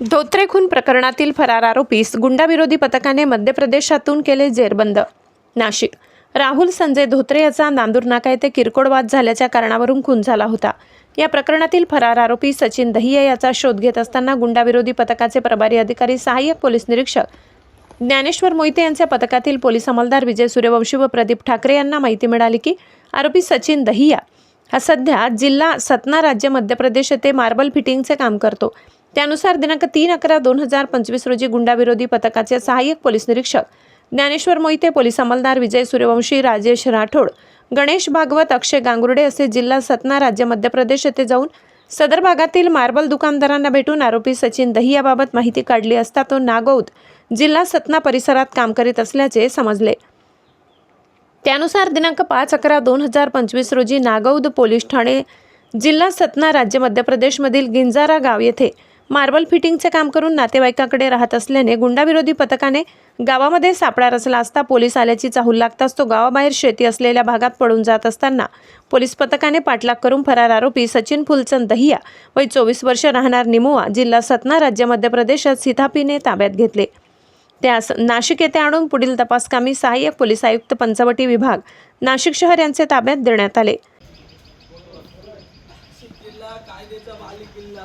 धोत्रे खून प्रकरणातील फरार आरोपीस गुंडाविरोधी पथकाने मध्य प्रदेशातून केले जेरबंद. नाशिक. राहुल संजय धोत्रे याचा नांदूर नाका येथे किरकोळ वाद झाल्याच्या कारणावरून खून झाला होता. या प्रकरणातील फरार आरोपी सचिन दहिया याचा शोध घेत असताना गुंडाविरोधी पथकाचे प्रभारी अधिकारी सहाय्यक पोलीस निरीक्षक ज्ञानेश्वर मोहिते यांच्या पथकातील पोलीस अंमलदार विजय सूर्यवंशी व प्रदीप ठाकरे यांना माहिती मिळाली की आरोपी सचिन दहिया हा सध्या जिल्हा सतना राज्य मध्य प्रदेश येथे मार्बल फिटिंगचे काम करतो. त्यानुसार दिनांक तीन अकरा दोन हजार पंचवीस रोजी गुंडाविरोधी पथकाचे सहाय्यक पोलीस निरीक्षक ज्ञानेश्वर मोहिते पोलीस अंमलदार विजय सूर्यवंशी राजेश राठोड गणेश भागवत अक्षय गांगुर्डे असे जिल्हा सतना राज्य मध्य प्रदेश येथे जाऊन सदर भागातील मार्बल दुकानदारांना भेटून आरोपी सचिन दहियाबाबत माहिती काढली असता तो नागौद जिल्हा सतना परिसरात काम करीत असल्याचे समजले. त्यानुसार दिनांक पाच अकरा दोन हजार पंचवीस रोजी नागौद पोलीस ठाणे जिल्हा सतना राज्य मध्य प्रदेशमधील गिंजारा गाव येथे मार्बल फिटिंगचे काम करून नातेवाईकाकडे राहत असल्याने गुंडाविरोधी पथकाने गावामध्ये सापळा रचला असता पोलीस आल्याची चाहूल लागताच तो गावाबाहेर शेती असलेल्या भागात पडून जात असताना पोलीस पथकाने पाठलाग करून फरार आरोपी सचिन फुलचंद दहिया वय चोवीस वर्ष राहणार निमुआ जिल्हा सतना राज्य मध्य प्रदेशात सिथापीने ताब्यात घेतले. त्यास नाशिक येथे आणून पुढील तपासकामी सहाय्यक पोलीस आयुक्त पंचवटी विभाग नाशिक शहर यांचे ताब्यात देण्यात आले नाशिक जिल्हा कायद्याचा बाले किल्ला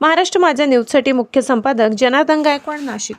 महाराष्ट्र माझ्या न्यूजसाठी मुख्य संपादक जनार्दन गायकवाड नाशिक.